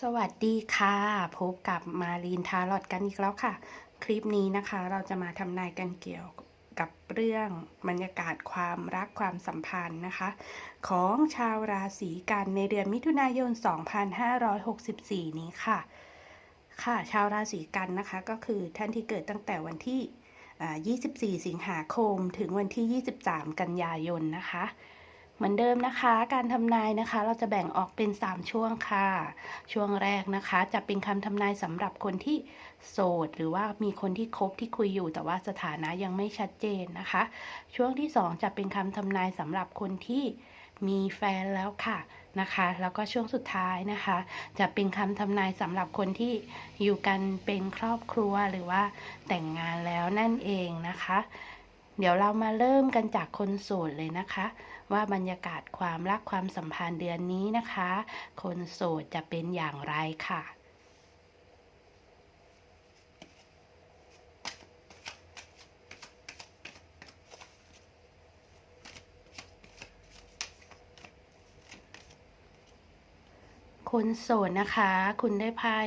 สวัสดีค่ะ พบกับมารีนทาร์ลอตกันอีกแล้วค่ะ คลิปนี้นะคะเราจะมาทำนายกันเกี่ยวกับเรื่องบรรยากาศความรักความสัมพันธ์นะคะ ของชาวราศีกันในเดือนมิถุนายน 2564 นี้ค่ะ ค่ะ ชาวราศีกันนะคะก็คือท่านที่เกิดตั้งแต่วันที่อ่า24 สิงหาคม ถึงวันที่ 23 กันยายนนะคะ เหมือนเดิมนะคะ การทำนายนะคะ เราจะแบ่งออกเป็น 3 ช่วงค่ะ ช่วงแรกนะคะ จะเป็นคำทำนายสำหรับคนที่โสด หรือว่ามีคนที่คบที่คุยอยู่ แต่ว่าสถานะยังไม่ชัดเจนนะคะ ช่วงที่ 2 จะเป็นคำทำนายสำหรับคนที่มีแฟนแล้วค่ะนะคะ แล้วก็ช่วงสุดท้ายนะคะ จะเป็นคำทำนายสำหรับคนที่อยู่กันเป็นครอบครัวหรือว่าแต่งงานแล้วนั่นเองนะคะ เดี๋ยวเรามาเริ่มกันจากคนโสดเลยนะคะ ว่าบรรยากาศความรักความสัมพันธ์เดือนนี้นะคะ คนโสดจะเป็นอย่างไรค่ะ คนโสดนะคะ คุณได้ไพ่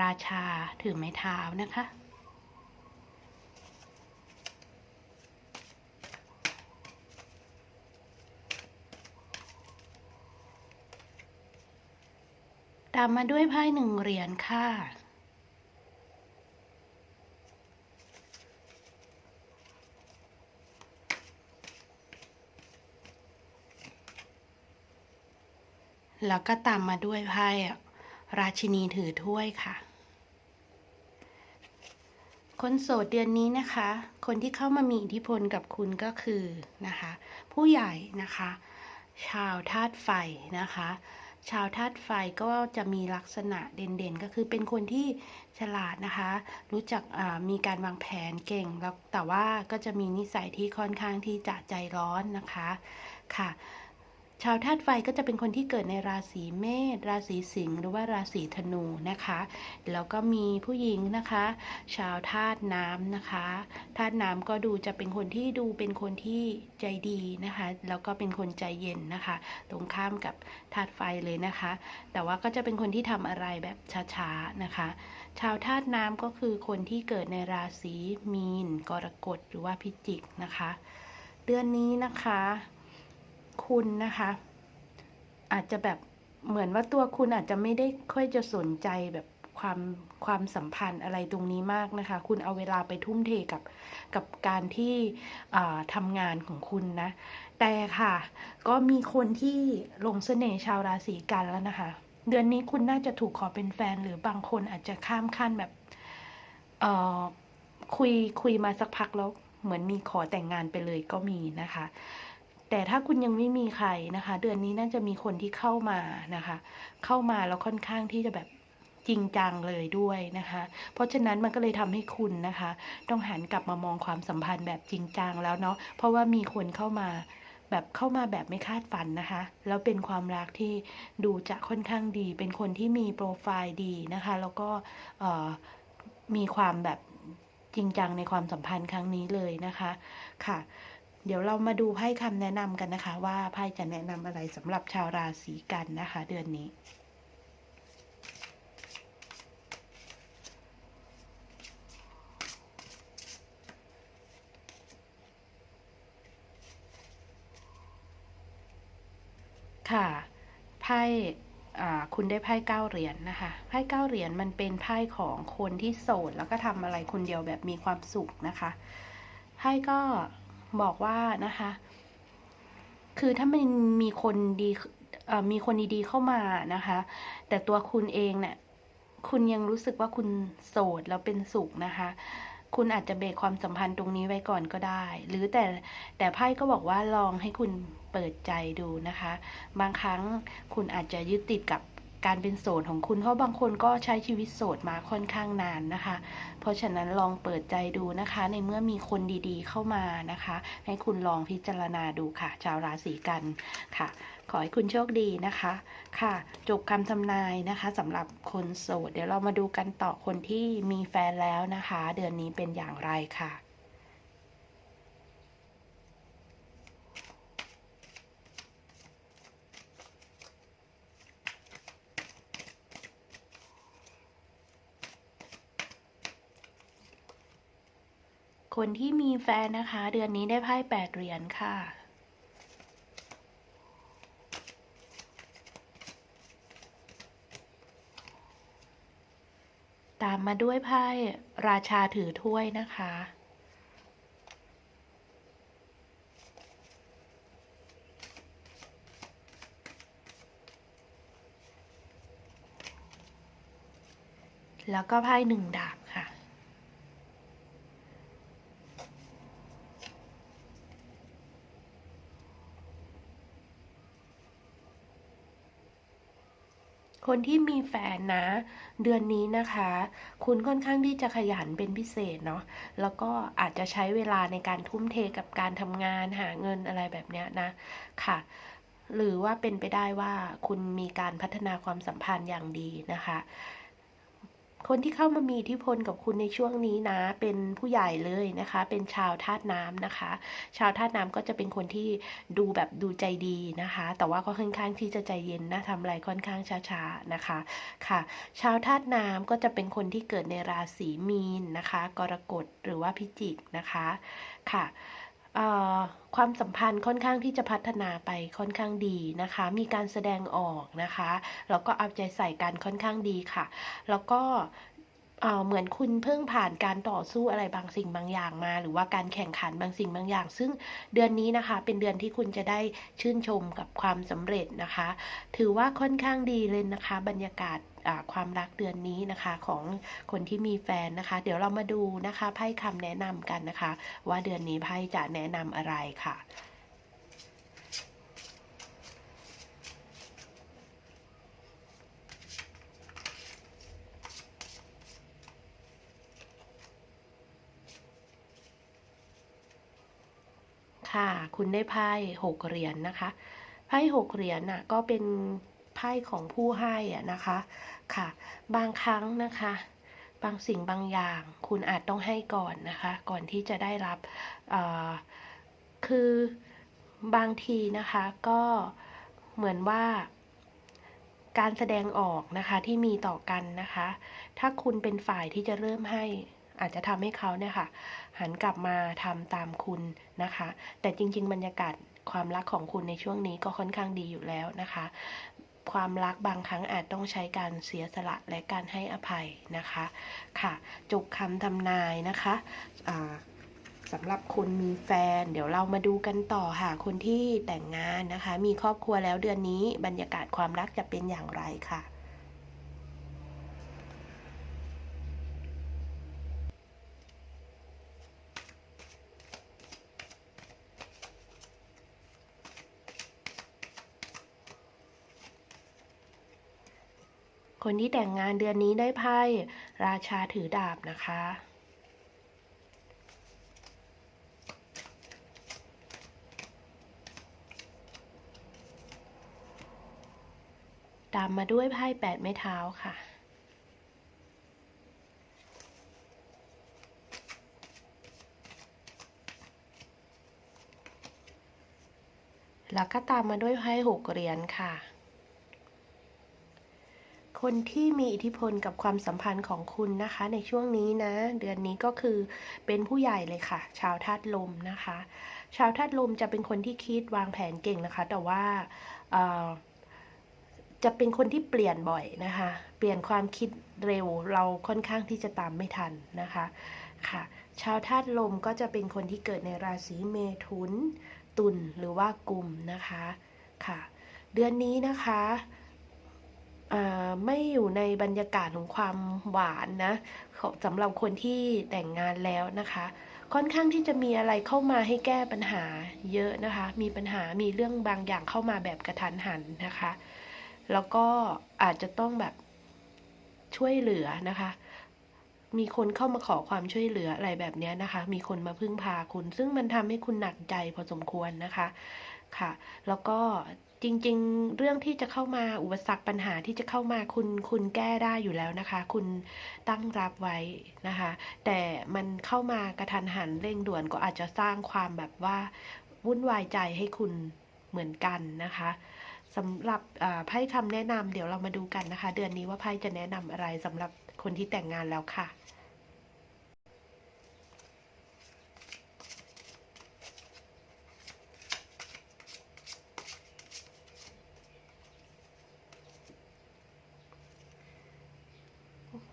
ราชาถือไม้เท้านะคะ ตามมาด้วยไพ่หนึ่งเหรียญค่ะ แล้วก็ตามมาด้วยไพ่ราชินีถือถ้วยค่ะ คนโสดเดือนนี้นะคะ คนที่เข้ามามีอิทธิพลกับคุณก็คือนะคะ ผู้ใหญ่นะคะ ชาวธาตุไฟนะคะ ชาวธาตุไฟก็จะมีลักษณะเด่นๆ ก็คือเป็นคนที่ฉลาดนะคะ รู้จักมีการวางแผนเก่งแล้วแต่ว่าก็จะมีนิสัยที่ค่อนข้างที่จะใจร้อนนะคะค่ะ ชาวธาตุไฟก็จะเป็นคนที่เกิดในราศีเมษ ราศีสิงห์หรือว่าราศีธนูนะคะ แล้วก็มีผู้หญิงนะคะ ชาวธาตุน้ำนะคะธาตุน้ำก็ดูจะเป็นคนที่ดูเป็นคนที่ใจดีนะคะ แล้วก็เป็นคนใจเย็นนะคะ ตรงข้ามกับธาตุไฟเลยนะคะ แต่ว่าก็จะเป็นคนที่ทำอะไรแบบช้าๆนะคะ ชาวธาตุน้ำก็คือคนที่เกิดในราศีมีน กรกฎหรือว่าพิจิกนะคะ เดือนนี้นะคะ คุณนะคะ อาจจะแบบเหมือนว่าตัวคุณอาจจะไม่ได้ค่อยจะสนใจแบบความความสัมพันธ์อะไรตรงนี้มากนะคะ คุณเอาเวลาไปทุ่มเทกับกับการที่ทำงานของคุณนะ แต่ค่ะ ก็มีคนที่ลงเสน่ห์ชาวราศีกันแล้วนะคะ เดือนนี้คุณน่าจะถูกขอเป็นแฟน หรือบางคนอาจจะข้ามขั้นแบบคุยคุยมาสักพักแล้วเหมือนมีขอแต่งงานไปเลยก็มีนะคะ แต่ถ้าคุณยังไม่มีใครนะคะ เดือนนี้น่าจะมีคนที่เข้ามานะคะ เข้ามาแล้วค่อนข้างที่จะแบบจริงจังเลยด้วยนะคะ เพราะฉะนั้นมันก็เลยทำให้คุณนะคะ ต้องหันกลับมามองความสัมพันธ์แบบจริงจังแล้วเนาะเพราะว่ามีคนเข้ามาแบบเข้ามาแบบไม่คาดฝันนะคะ แล้วเป็นความรักที่ดูจะค่อนข้างดี เป็นคนที่มีโปรไฟล์ดีนะคะ แล้วก็มีความแบบจริงจังในความสัมพันธ์ครั้งนี้เลยนะคะ ค่ะ เดี๋ยวเรามาดูไพ่คำแนะนำกันนะคะ ว่าไพ่จะแนะนำอะไรสำหรับชาวราศีกันนะคะ เดือนนี้ค่ะไพ่คุณได้ไพ่เก้าเหรียญนนะคะไพ่เก้าเหรียญมันเป็นไพ่ของคนที่โสดแล้วก็ทำอะไรคนเดียวแบบมีความสุขนะคะไพ่ก็ บอกว่านะคะ คือถ้ามันมีคนดีมีคนดีๆเข้ามานะคะ แต่ตัวคุณเองเนี่ยคุณยังรู้สึกว่าคุณโสดแล้วเป็นสุขนะคะ คุณอาจจะเบรกความสัมพันธ์ตรงนี้ไว้ก่อนก็ได้ หรือแต่แต่ไพ่ก็บอกว่าลองให้คุณเปิดใจดูนะคะ บางครั้งคุณอาจจะยึดติดกับการเป็นโสดของคุณ เพราะบางคนก็ใช้ชีวิตโสดมาค่อนข้างนานนะคะ ราะฉะนั้นลองเปิดใจดูนะคะ ในเมื่อมีคนดีๆเข้ามานะคะ ให้คุณลองพิจารณาดูค่ะ ชาวราศีกันค่ะ ขอให้คุณโชคดีนะคะ ค่ะ จบคำทำนายนะคะสำหรับคนโสด เดี๋ยวเรามาดูกันต่อคนที่มีแฟนแล้วนะคะ เดือนนี้เป็นอย่างไรค่ะ คนที่มีแฟนนะคะ เดือนนี้ได้ไพ่แปดเหรียญค่ะ ตามมาด้วยไพ่ราชาถือถ้วยนะคะแล้วก็ไพ่หนึ่งดาบค่ะ คนที่มีแฟนนะ เดือนนี้นะคะ คุณค่อนข้างที่จะขยันเป็นพิเศษเนาะแล้วก็อาจจะใช้เวลาในการทุ่มเทกับการทำงานหาเงินอะไรแบบเนี้ยนะค่ะ หรือว่าเป็นไปได้ว่าคุณมีการพัฒนาความสัมพันธ์อย่างดีนะคะ คนที่เข้ามามีอิทธิพลกับคุณในช่วงนี้นะ เป็นผู้ใหญ่เลยนะคะ เป็นชาวธาตุน้ำนะคะ ชาวธาตุน้ำก็จะเป็นคนที่ดูแบบดูใจดีนะคะ แต่ว่าก็ค่อนข้างที่จะใจเย็นนะทำอะไรค่อนข้างช้าๆนะคะค่ะ ชาวธาตุน้ำก็จะเป็นคนที่เกิดในราศีมีนนะคะ กรกฎหรือว่าพิจิกนะคะค่ะ ความสัมพันธ์ค่อนข้างที่จะพัฒนาไปค่อนข้างดีนะคะ มีการแสดงออกนะคะ แล้วก็เอาใจใส่กันค่อนข้างดีค่ะ แล้วก็เหมือนคุณเพิ่งผ่านการต่อสู้อะไรบางสิ่งบางอย่างมา หรือว่าการแข่งขันบางสิ่งบางอย่าง ซึ่งเดือนนี้นะคะ เป็นเดือนที่คุณจะได้ชื่นชมกับความสำเร็จนะคะ ถือว่าค่อนข้างดีเลยนะคะ บรรยากาศ ความรักเดือนนี้นะคะของคนที่มีแฟนนะคะ เดี๋ยวเรามาดูนะคะไพ่คำแนะนำกันนะคะ ว่าเดือนนี้ไพ่จะแนะนำอะไรค่ะค่ะ คุณได้ไพ่หกเหรียญนะคะ ไพ่หกเหรียญน่ะ ก็เป็น ไพ่ของผู้ให้อะนะคะค่ะ บางครั้งนะคะ บางสิ่งบางอย่าง คุณอาจต้องให้ก่อนนะคะ ก่อนที่จะได้รับคือบางทีนะคะก็เหมือนว่าการแสดงออกนะคะที่มีต่อกันนะคะ ถ้าคุณเป็นฝ่ายที่จะเริ่มให้อาจจะทำให้เขาเนี่ยค่ะ หันกลับมาทำตามคุณนะคะ แต่จริง ๆ บรรยากาศความรักของคุณในช่วงนี้ก็ค่อนข้างดีอยู่แล้วนะคะ ความรักบางครั้งอาจต้องใช้การเสียสละและการให้อภัยนะคะค่ะ จบคำทำนายนะคะสำหรับคนมีแฟน เดี๋ยวเรามาดูกันต่อค่ะ คนที่แต่งงานนะคะ มีครอบครัวแล้วเดือนนี้บรรยากาศความรักจะเป็นอย่างไรค่ะ คนที่แต่งงานเดือนนี้ได้ไพ่ราชาถือดาบนะคะ ตามมาด้วยไพ่แปดไม้เท้าค่ะแล้วก็ตามมาด้วยไพ่หกเหรียญค่ะ คนที่มีอิทธิพลกับความสัมพันธ์ของคุณนะคะ ในช่วงนี้นะ เดือนนี้ก็คือเป็นผู้ใหญ่เลยค่ะ ชาวธาตุลมนะคะ ชาวธาตุลมจะเป็นคนที่คิดวางแผนเก่งนะคะ แต่ว่าจะเป็นคนที่เปลี่ยนบ่อยนะคะ เปลี่ยนความคิดเร็วเราค่อนข้างที่จะตามไม่ทันนะคะค่ะ ชาวธาตุลมก็จะเป็นคนที่เกิดในราศีเมถุน ตุลหรือว่ากุมนะคะค่ะ เดือนนี้นะคะ ไม่อยู่ในบรรยากาศของความหวานนะสำหรับคนที่แต่งงานแล้วนะคะ ค่อนข้างที่จะมีอะไรเข้ามาให้แก้ปัญหาเยอะนะคะ มีปัญหามีเรื่องบางอย่างเข้ามาแบบกระทันหันนะคะ แล้วก็อาจจะต้องแบบช่วยเหลือนะคะ มีคนเข้ามาขอความช่วยเหลืออะไรแบบนี้นะคะ มีคนมาพึ่งพาคุณ ซึ่งมันทำให้คุณหนักใจพอสมควรนะคะค่ะ แล้วก็ จริง ๆ เรื่องที่จะเข้ามาอุปสรรคปัญหาที่จะเข้ามาคุณคุณแก้ได้อยู่แล้วนะคะ คุณตั้งรับไว้นะคะ แต่มันเข้ามากระทันหันเร่งด่วนก็อาจจะสร้างความแบบว่าวุ่นวายใจให้คุณเหมือนกันนะคะสำหรับไพ่คำแนะนำเดี๋ยวเรามาดูกันนะคะ เดือนนี้ว่าไพ่จะแนะนำอะไรสำหรับคนที่แต่งงานแล้วค่ะ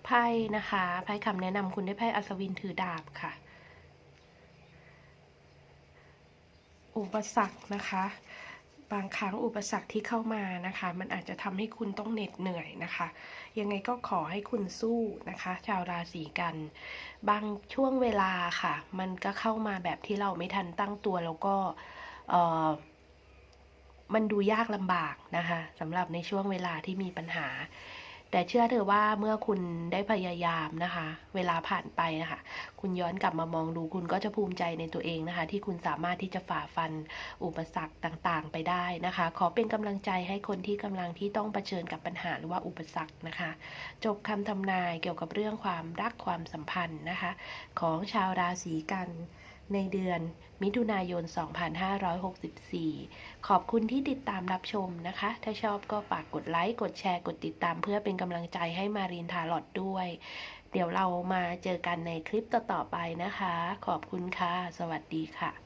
ไพ่นะคะไพ่คำแนะนำคุณได้ไพ่อัศวินถือดาบค่ะ อุปสรรคนะคะ บางครั้งอุปสรรคที่เข้ามานะคะ มันอาจจะทำให้คุณต้องเหน็ดเหนื่อยนะคะ ยังไงก็ขอให้คุณสู้นะคะ ชาวราศีกัน บางช่วงเวลาค่ะ มันก็เข้ามาแบบที่เราไม่ทันตั้งตัวแล้วก็เอ่อมันดูยากลำบากนะคะสำหรับในช่วงเวลาที่มีปัญหา แต่เชื่อเถอะว่าเมื่อคุณได้พยายามนะคะ เวลาผ่านไปนะคะ คุณย้อนกลับมามองดูคุณก็จะภูมิใจในตัวเองนะคะ ที่คุณสามารถที่จะฝ่าฟันอุปสรรคต่างๆ ไปได้นะคะ ขอเป็นกำลังใจให้คนที่กำลังที่ต้องเผชิญกับปัญหาหรือว่าอุปสรรคนะคะ จบคำทำนายเกี่ยวกับเรื่องความรักความสัมพันธ์นะคะ ของชาวราศีกัน ในเดือนมิถุนายน 2564 ขอบคุณที่ติดตามรับชมนะคะ ถ้าชอบก็ฝากกดไลค์ กดแชร์ กดติดตามเพื่อเป็นกำลังใจให้มารีนทาลอดด้วย เดี๋ยวเรามาเจอกันในคลิปต่อๆไปนะคะ ขอบคุณค่ะ สวัสดีค่ะ